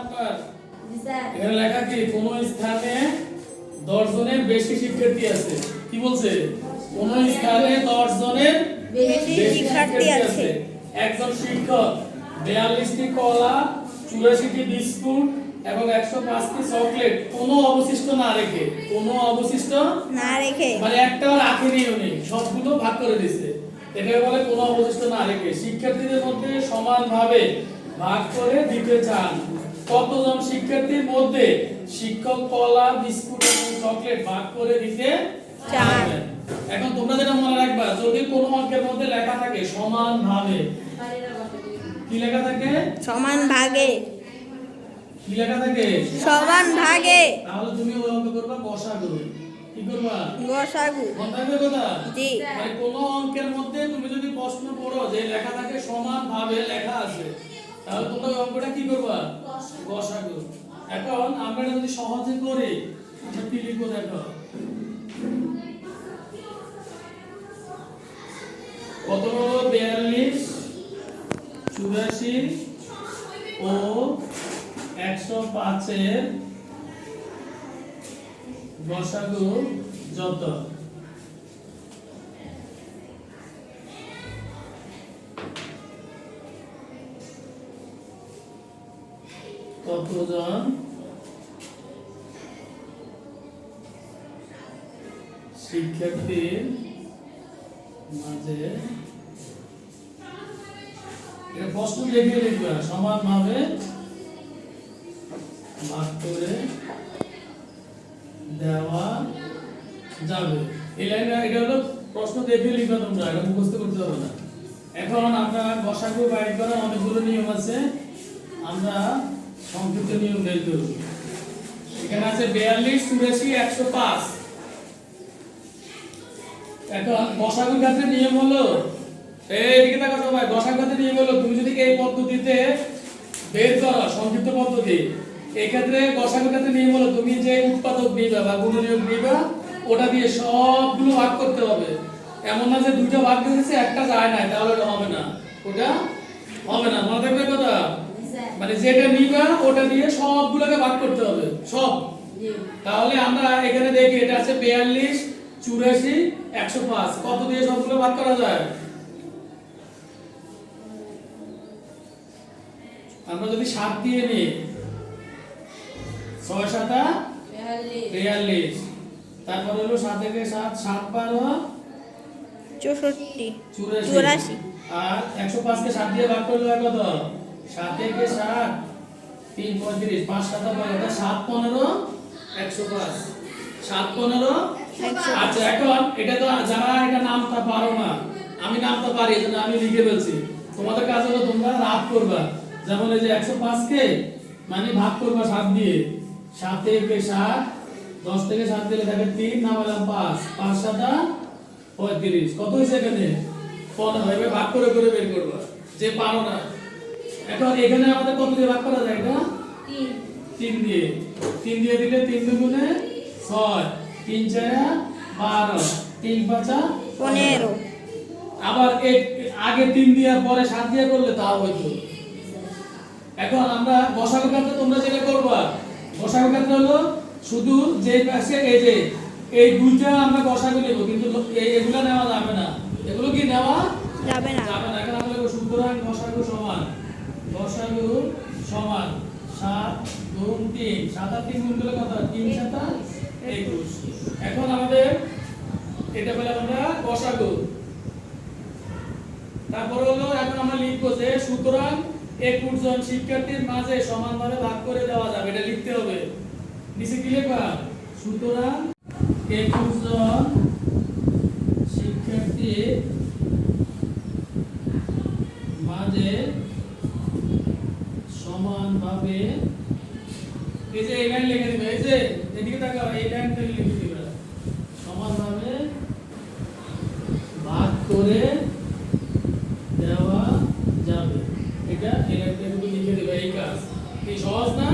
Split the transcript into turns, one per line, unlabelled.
আপনার? এখানে লেখা কি কোন স্থানে জনের বেশি শিক্ষার্থী আছে? কি বলছে? কোন স্থানে দশ জনের
বেশি শিক্ষার্থী আছে।
একজন শিক্ষক বিয়াল্লিশটি কলা চুরাশিটি বিস্কুট এবং একশো পাঁচটি চকলেট কোনো অবশিষ্ট না রেখে কোনো অবশিষ্ট
না রেখে।
মানে একটাও রাখেনি উনি সবগুলো ভাগ করে দিছে এটাকে বলে কোনো অবশিষ্ট না রেখে। শিক্ষার্থীদের মধ্যে সমানভাবে ভাগ করে দিতে চান। কতজন শিক্ষার্থীর মধ্যে শিক্ষক কলা বিস্কুট এবং চকলেট ভাগ করে দিতে
চান।
এখন তোমরা যেটা মনে রাখবা যদি কোনো অঙ্কের মধ্যে লেখা থাকে সমানভাবে কি লেখা থাকে?
সমান ভাগে।
কি লেখা থাকে?
সমান ভাগে।
তাহলে তুমি ওই অঙ্ক করবা গসাগু। কি করবা?
গসাগু।
থাকবে কথা?
জি।
মানে কোন অঙ্কের মধ্যে তুমি যদি প্রশ্ন পড়ো যে লেখা থাকে সমান ভাবে লেখা আছে তাহলে তোমরা অঙ্কটা কি করবা? গসাগু এখন আমরা যদি সহজে করি, আমরা লিখব দেখো? কত বিয়াল্লিশ, চুরাশি ও একশো পাঁচের গসাগু যত। কতজন? শিক্ষার্থীর মাঝে প্রশ্ন লিখে লিখবে সমানভাবে ভাগ করে দেওয়া যাবে। এই লাইনটা, এটা হলো প্রশ্ন দেখে লিখবে তোমরা, এটা মুখস্থ করতে হবে না। এখন আমরা বসাগু বাইর করার অনেকগুলো নিয়ম আছে। আমরা সংক্ষিপ্ত নিয়ম বের করব এখানে আছে বিয়াল্লিশ চুরাশি একশো পাঁচ। এখন বসাগুর নিয়ম হলো, এই দিকে দেখো সবাই বসাগুর নিয়ম হলো তুমি যদি এই পদ্ধতিতে বের করো, সংক্ষিপ্ত পদ্ধতি এই ক্ষেত্রে বসাগুর নিয়ম হলো তুমি যে উৎপাদক দিবা বা গুণনীয়ক দিবা ওটা দিয়ে সবগুলো ভাগ করতে হবে। এমন না যে দুইটা ভাগ দিয়েছে, একটা যায় না তাহলে ওটা হবে না। ওটা হবে না। মনে থাকবে কথা? মানে যেটা নিবা ওটা দিয়ে সবগুলোকে ভাগ করতে হবে সব। তাহলে আমরা এখানে দেখি এটা আছে বিয়াল্লিশ চুরাশি একশো পাঁচ। কত দিয়ে সবগুলো ভাগ করা যায়? আমরা যদি সাত দিয়ে নিই ছয় সাতা বিয়াল্লিশ। তারপর হলো সাত থেকে সাত সাত বারো।
চৌষট্টি।
চুরাশি। আর একশো পাঁচকে সাত দিয়ে ভাগ করলে কত? সাত থেকে সাত? তিন পঁয়ত্রিশ। পাঁচ সাতা সাত পনেরো একশো পাঁচ। সাত পনেরো আচ্ছা এখন এটা তো যারা এটা পারো না আমি নামটা পারি আমি লিখে ফেলছি। তোমাদের কাজ হলো তোমরা রাত করবা। যেমন এই যে একশো পাঁচকে মানে ভাগ করবা সাত দিয়ে। সাত থেকে সাত? দশ থেকে সাত দিলে থাকে তিন নামালাম পাঁচ। পাঁচ সাতা পঁয়ত্রিশ। কত হয়েছে এখানে? পনেরো। এভাবে ভাগ করে করে বের করবা। যে পারো না। এখন এখানে আমাদের কত দিয়ে ভাগ করা যায় এটা? তিন। দিয়ে। তিন দিয়ে দিলে তিন দুগুণে ছয়। তিন চারা বারো। তিন পাঁচা
পনেরো।
আবার আগে তিন দিয়ে পরে সাত দিয়ে করলে তাও হইতো। এখন আমরা বসাগু ক্ষেত্রে তোমরা যেটা করবা বসাগু ক্ষেত্রে হলো শুধু যে পাশে এই যে এই দুইটা আমরা বসাগু নেব কিন্তু এই এগুলো নেওয়া যাবে না। এগুলো কি নেওয়া
যাবে না
যাবে না এখন আমরা লিখব সুতরাং বসাগু সমান বসাগু সমান সাত গুণ তিন গুণ করলে কত তিন সাতা একুশ। এখন আমাদের এটা পেলাম আমরা বসাগু তারপর হলো এখন আমরা লিখব যে সুতরাং একুশ জন শিক্ষার্থীর মাঝে সমানভাবে ভাগ করে দেওয়া যাবে। এটা লিখতে হবে। নিচে কি লেখা? সুতরাং একুশ জন শিক্ষার্থীর মাঝে সমানভাবে এই যে এখানে লিখে দেবে এই যে এদিকে তাকাও, এই লাইনটা লিখে দেবে সমাধানে ভাগ করে দেওয়া যাবে। এটা এই লাইনটা লিখে দেবে, এই কাজ। কি সহজ না?